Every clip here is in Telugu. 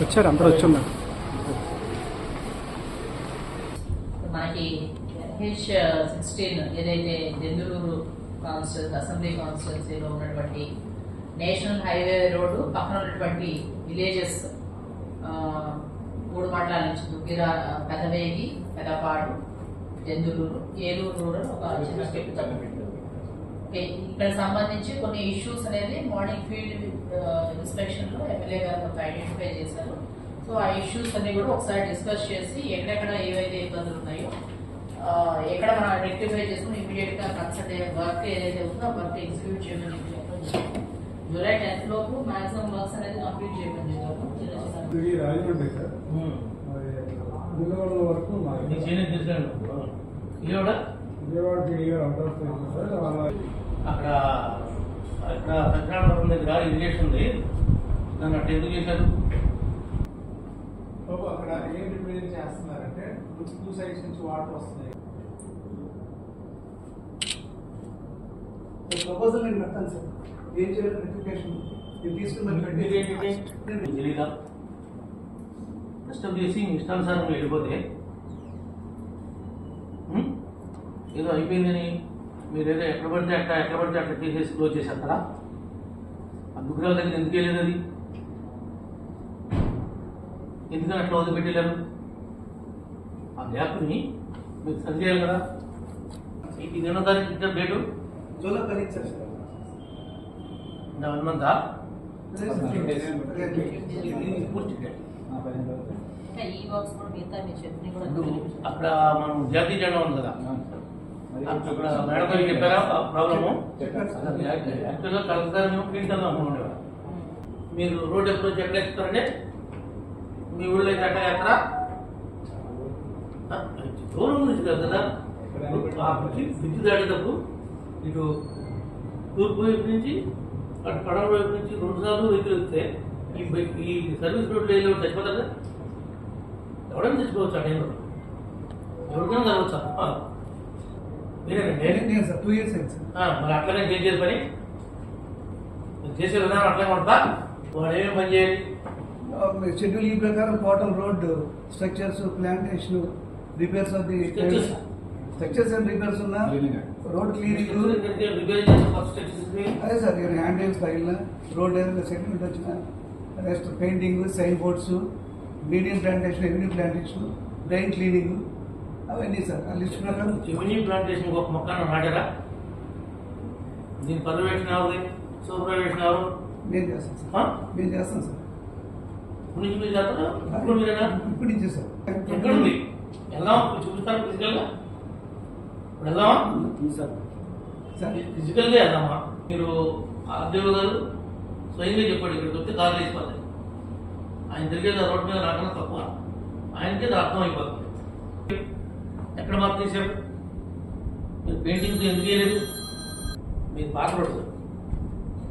వచ్చారు అందరూ వచ్చున్నారు. మనకి హెచ్ సిక్స్టీన్ ఏదైతే దెందులూరు కాన్స్టిట్యూన్స్ అసెంబ్లీ కాన్స్టిట్యున్సీలో ఉన్నటువంటి నేషనల్ హైవే రోడ్డు పక్కన ఉన్నటువంటి విలేజెస్ మూడు మండలాల నుంచి దుగ్గిర పెదవేగి పెదపాడు దెందులూరు ఏలూరు రూరల్ ఒక చిన్న స్టెప్ ఓకే, ఇక్కడ సంబంధించి కొన్ని ఇష్యూస్ అనేది మార్నింగ్ ఫీల్డ్ ఇన్స్పెక్షన్లో ఎమ్మెల్యే గారు ఐడెంటిఫై చేశారు. సో ఆ ఇష్యూస్ అన్ని కూడా ఒకసారి డిస్కస్ చేసి ఎక్కడెక్కడ ఏవైతే ఇబ్బందులు ఉన్నాయో ఎక్కడ మనం రెక్టిఫై చేసుకుని ఇమీడియట్గా కన్సల్ట్ వర్క్ ఏదైతే ఉందో ఆ వర్క్ ఎగ్జిక్యూట్ చేయమని. జూలై టెన్త్ లోపు మాక్సిమం వర్క్స్ అనేది కంప్లీట్ చేయమని చెప్పాము. మరి విజయవాడ విజయవాడ సార్. అక్కడ అక్కడ సత్యనారాయణ దగ్గర ఇరిగేషన్ ఉంది. దాన్ని అట్లా ఎందుకు చేశారు? బాబు అక్కడ ఏం రిప్రజెంట్ చేస్తున్నారంటే టూ సైడ్స్ నుంచి వాటర్ వస్తున్నాయి. ప్రపోజల్ నేను పెడతాను సార్. ఏం చేయాలి రెక్టిఫికేషన్ నేను తీసుకుని మరి పెట్టి తెలీదా డిస్టర్బ్ చేసి ఇష్టానుసారం వెళ్ళిపోతే? ఏదో అయిపోయిందని. మీరు ఏదో ఎక్కడ పడితే అట్లా ఎక్కడ పడితే అట్లా చేసేసి క్లోజ్ చేసేస్తారా? ఆ దుగ్గురాల దగ్గర ఎందుకు వెళ్ళేది అది? ఎందుకని అట్లా వదిలిపెట్టలేరు ఆ గ్యాప్ని మీరు సరి చేయాలి కదా. ఇది ఎన్నో తారీఖు ఇచ్చిన డేటు జూలై పది సార్ వన్ మంతా? పూర్తి డేట్ అక్కడ మనం జాతీయ జెండా ఉంది కదా. మేడం గారికి చెప్పారా? ప్రాబ్లము? యాక్చువల్గా కలెక్టర్ మేము క్లీన్ మీరు రోడ్ అప్రోచ్ ఎక్కడ ఎక్కుతారంటే మీ ఊళ్ళో అయితే అట్లా ఎక్కడ? దూరం నుంచి కాదు కదా. ఆ బ్రిడ్జి బ్రిడ్జి దాటేటప్పుడు ఇటు తూర్పు వైపు నుంచి అటు కడవ వైపు నుంచి రెండు సార్లు వెహికల్ వెళ్తే ఈ బైక్ ఈ సర్వీస్ రోడ్లో వెళ్ళి చచ్చిపోతారు ఎవరైనా చచ్చిపోవచ్చు ఆ టైంలో. ఎవరికైనా కలవచ్చు. నేను సార్. టూ ఇయర్స్ అయింది సార్. మరి అట్లనే పని? మీరు చేసే విధానం అట్లనే ఉంటా వాడు ఏమేమి పని చేయాలి? షెడ్యూల్ ఈ ప్రకారం total road structures plantation repairs of the. Structures and repairs ఉన్న రోడ్ క్లీనింగ్ చేసే అదే సార్ ఇవన్నీ హ్యాండ్ రైల్స్ పగిలిన రోడ్ ఏదైనా సెగ్మెంట్ వచ్చిన rest painting sign boards medium plantation avenue plantation drain cleaning అవన్నీ సార్ ఆ లిస్ట్ ప్రకారం చివరి ప్లాంటేషన్ ఒక మొక్కను నాటారా? దీని పర్యవేక్షణ ఎవరిది సూపర్వేషన్ ఎవరు? నేను చేస్తాను సార్. ఆ? మేము చేస్తాం సార్. ఇప్పుడు నుంచి మీరు చేస్తారా? ఇప్పుడు మీరేనా ఇప్పుడు ఇచ్చే సార్. ఎక్కడ ఉంది వెళ్దాం చూపిస్తాను ఫిజికల్గా ఇప్పుడు వెళ్దామా? సార్. ఫిజికల్గా వెళ్దామా? మీరు ఆర్దేవ్ గారు స్వయంగా చెప్పాడు ఇక్కడికి వస్తే కార్లు వేసిపోతాయి ఆయన తిరిగేది రోడ్డు మీద నాకన్నా తక్కువ. ఆయనకే అర్థం అయిపోతుంది ఎక్కడ మార్పు తీశారు? మీరు పెయింటింగ్ ఎందుకు చేయలేదు మీరు పాత రోడ్డు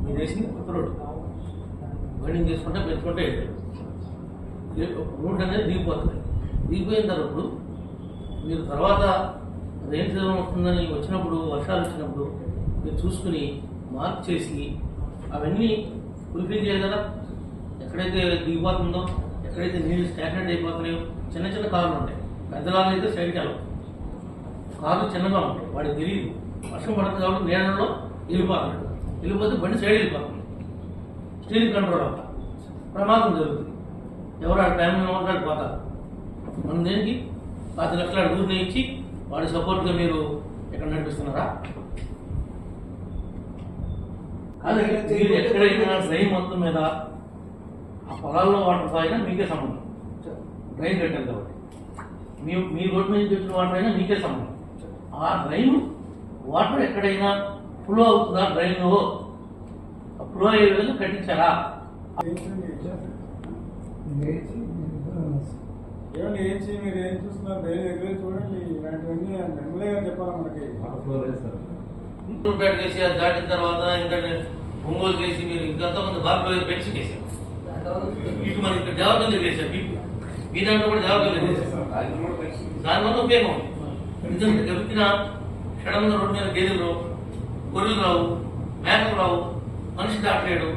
మీరు వేసింది కొత్త రోడ్డు. వెల్డింగ్ చేసుకుంటే పెంచుకుంటే రోడ్ అనేది దిగిపోతుంది. దిగిపోయిన తర్వాత మీరు తర్వాత రెయిన్ సీజన్ వస్తుందని వచ్చినప్పుడు వర్షాలు వచ్చినప్పుడు మీరు చూసుకుని మార్క్ చేసి అవన్నీ ఫుల్ఫిల్ చేయాలి కదా. ఎక్కడైతే దిగిపోతుందో ఎక్కడైతే నీళ్ళు స్టాగ్నెట్ అయిపోతున్నాయో చిన్న చిన్న కాళ్ళు ఉంటాయి. పెద్ద అయితే సైడ్కి వెళ్ళవు. కార్లు చిన్నగా ఉంటాయి వాడికి తెలియదు వర్షం పడుతుంది కాబట్టి నీళ్ళలో వెళ్ళిపోతున్నాడు వెళ్ళిపోతే బండి సైడ్ వెళ్ళిపోతుంది. స్టీరింగ్ కంట్రోల్ అవుతా ప్రమాదం జరుగుతుంది. ఎవరు ఆ టైంలో ఉంటాడు పోతారు. మనం దేనికి? పది లక్షల అడుగుని ఇచ్చి వాడి సపోర్ట్గా మీరు ఎక్కడ నడిపిస్తున్నారా? అదే మీరు ఎక్కడైనా డ్రైన్ మొత్తం మీద ఆ పొలాల్లో వాటర్ తాగినా మీకే సంబంధం. డ్రైన్ కట్టారు కాబట్టి. మీ మీ రోడ్డు నుంచి వచ్చిన వాటర్ అయినా మీకే సంబంధం. ఆ డ్రైన్ వాటర్ ఎక్కడైనా ఫ్లో అవుతుందా? డ్రైన్లో ఫ్లో అయ్యే విధంగా కట్టించారా? ఏమండి ఏం చేయి మీరు? ఏం చూస్తున్నారు? డైలీ రెగ్యులర్ చూడండి. ఇలాంటివన్నీ ఎమ్మెల్యే గారు చెప్పాలి మనకి? పేట చేసి అది దాటిన తర్వాత ఇంకా ఒంగోలు చేసి మీరు ఇంకంతా మంది బాగా పెన్షన్ చేశారు ఇటు మనకి ఇక్కడ దేవతలు చేశారు మీ దాంట్లో కూడా దేవతలు చేశారు దానివల్ల ఉపయోగం ఎందుకంటే గెలిచిన సడన్గా రోడ్డు మీద గేదెలు రావు గొర్రెలు రావు మేకలు రావు మనిషి దాటలేడు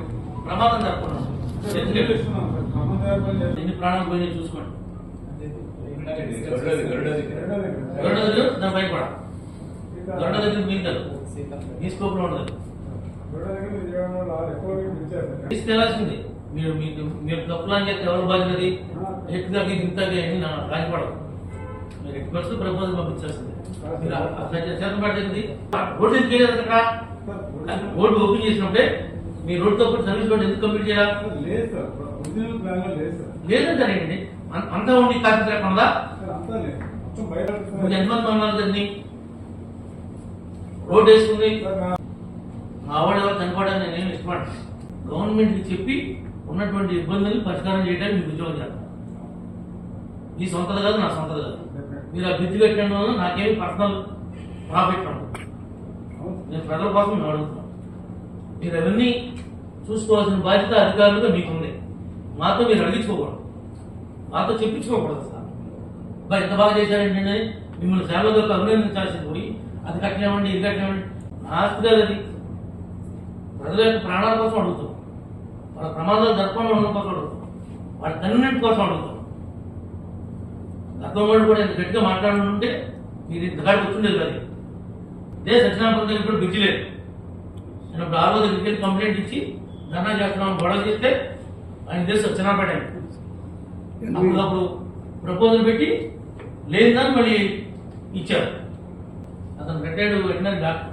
ప్రమాదం చేస్తున్నాం. ఎన్ని ప్రాణాలు పోయినాయి చూసుకోండి. గరుడ దగ్గర దాని భయపడ గరుడ మీకు మీ స్కోప్లో ఉండదు మీరు మీకు మీరు తప్పులని చెప్తే ఎవరు బాధ్యతది ఎక్కువ మీకు ఇంత రాజపడదు మీరు ఎక్స్పర్ట్స్ ప్రపోజల్ పంపించాల్సింది. మీరు అట్లా చేత పడుతుంది? రోడ్డు ఎందుకు వేయలేదు అక్కడ? సార్, రోడ్డు ఓపెన్ చేసినప్పుడే మీ రోడ్డుతో పాటు సర్వీస్ రోడ్ ఎందుకు కంప్లీట్ చేయాలి? అంతా ఉండి కాపీ లేకుండా ఎంతమంది దాన్ని రోడ్ వేసుకుంది? ఎవరు చనిపోవడానికి నేను గవర్నమెంట్కి చెప్పి ఉన్నటువంటి ఇబ్బందులు పరిష్కారం చేయడానికి మీకు ఉద్యోగం చేస్తాను మీ సొంతది కాదు నా సొంతది కాదు. మీరు ఆ పెట్టడం కట్టడం వల్ల నాకేమి పర్సనల్ ప్రాఫిట్ ఉండదు. నేను ప్రజల కోసం మేము అడుగుతున్నాను మీరు అవన్నీ చూసుకోవాల్సిన బాధ్యత అధికారులుగా మీకుంది. మాతో మీరు అడిగించుకోకూడదు. మాతో చెప్పించుకోకూడదు సార్ బా ఎంత బాగా చేశారండి అని మిమ్మల్ని సేవలకు అభినందించాల్సింది పోయి అది కట్టినామండి ఇది కట్టినామండి. నా ఆస్తి కాదు అది. ప్రజల యొక్క ప్రాణాల కోసం అడుగుతాం వాళ్ళ ప్రమాదాలు జరపడం ఉండడం కోసం అడుగుతాం వాళ్ళ కన్వీనెంట్ కోసం అడుగుతాం వాళ్ళు కూడా ఇంత గట్టిగా మాట్లాడుతుంటే మీరు ఇంతకాడికి వచ్చిండేది అది ఇదే సత్యనారాయణ దగ్గర కూడా బిజీ లేదు. నేను ఇప్పుడు ఆరో దగ్గరికి వెళ్ళి కంప్లైంట్ ఇచ్చి ధర్నా చేస్తున్నాం గొడవ చేస్తే ఆయన తెలిసి సత్యనారాయణ అప్పుడు అప్పుడు ప్రపోజల్ పెట్టి లేదని మళ్ళీ ఇచ్చారు. అతను రిటైర్డ్ వెటనరీ డాక్టర్